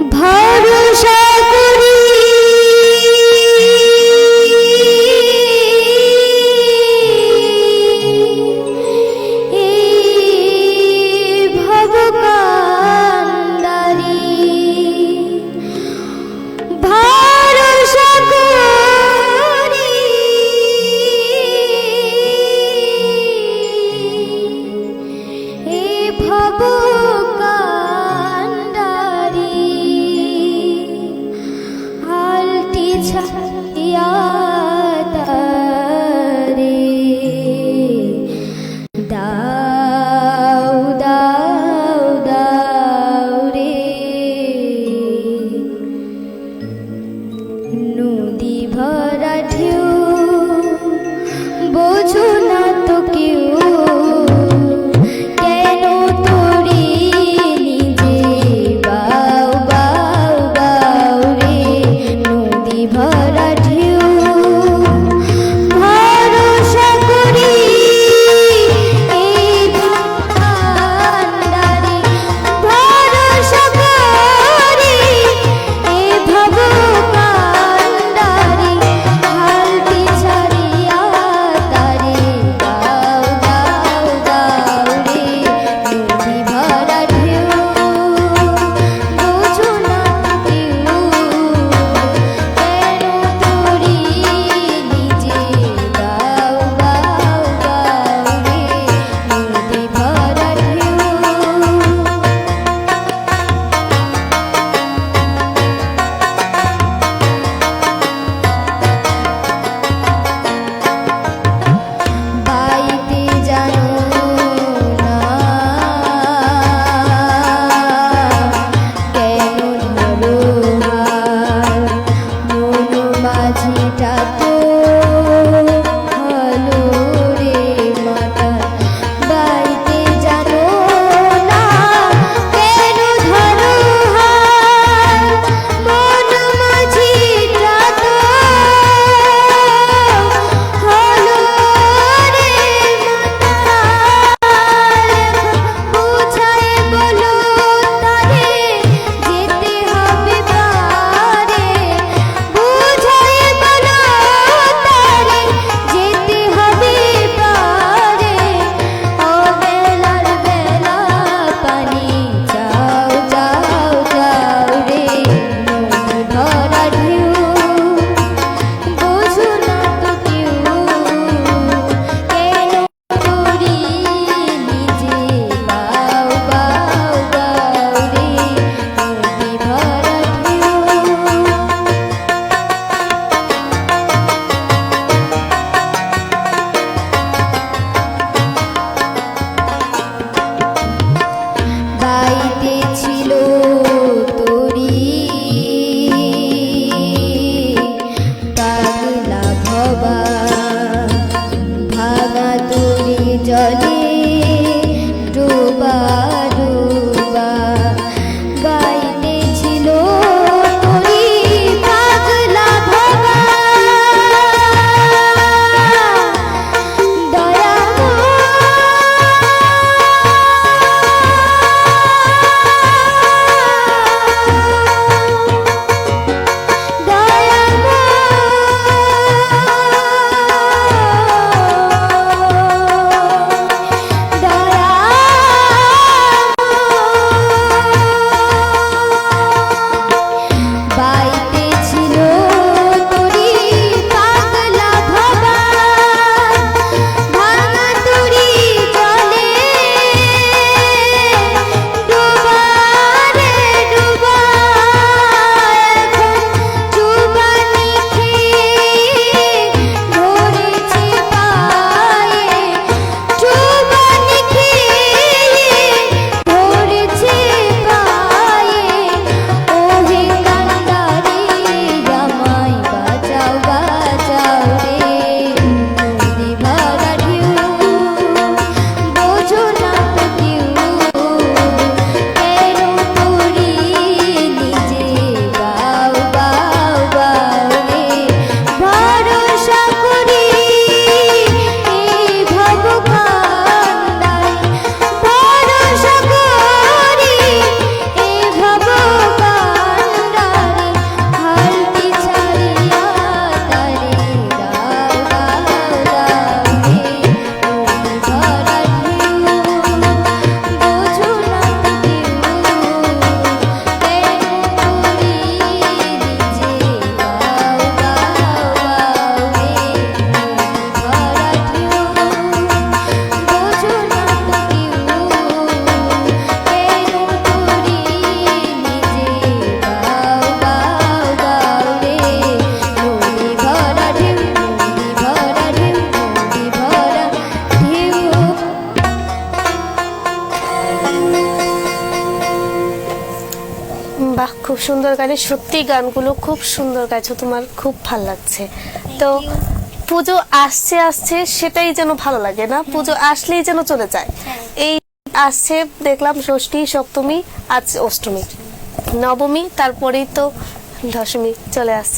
ভয় bye. সুন্দর গানে সত্যি গানগুলো খুব সুন্দর গাইছো তোমার খুব ভালো লাগছে। তো পুজো আসছে আসছে সেটাই যেন ভালো লাগে না। পুজো আসলেই যেন চলে যায়। এই আসছে দেখলাম ষষ্ঠী সপ্তমী আজ অষ্টমী। নবমী তারপরেই তো দশমী চলে আসছে।